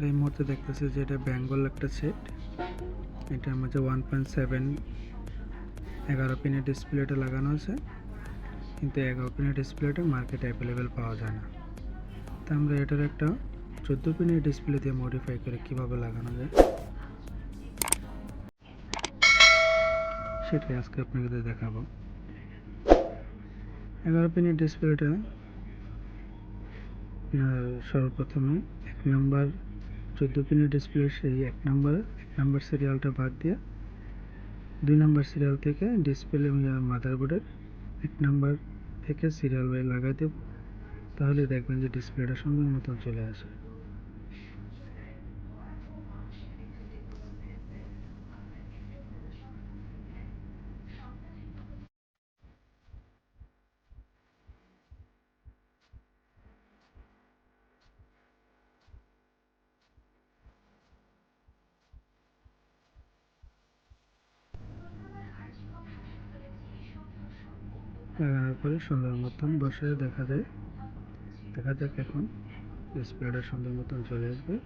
ভিডিওতে দেখতেছি যে এটা বেঙ্গল একটা সেট এটার মধ্যে ওয়ান পয়েন্ট সেভেন এগারো পিনের ডিসপ্লেটা লাগানো আছে। কিন্তু এগারো পিনের ডিসপ্লেটা মার্কেটে অ্যাভেলেবেল পাওয়া যায় না। তা আমরা এটার একটা চোদ্দ পিনের ডিসপ্লে দিয়ে মডিফাই করে কীভাবে লাগানো যায়? সেটাই আজকে আপনাদের দেখাবো। এগারো পিনের ডিসপ্লেটা সর্বপ্রথমে এক নাম্বার চোদ্দ পিনের ডিসপ্লে সেই এক নম্বর নাম্বার সিরিয়ালটা বাদ দিয়ে দুই নাম্বার সিরিয়াল থেকে ডিসপ্লে মাদারবোর্ডের এক নাম্বার থেকে সিরিয়াল ওয়াই লাগাই দেব। তাহলে দেখবেন যে ডিসপ্লেটা সুন্দর মতন চলে আসে। লাগানোর পরে সুন্দর মতন বসে দেখা যায়। দেখা যাক এখন। ডিসপ্লেটা সুন্দর মতন চলে আসবে।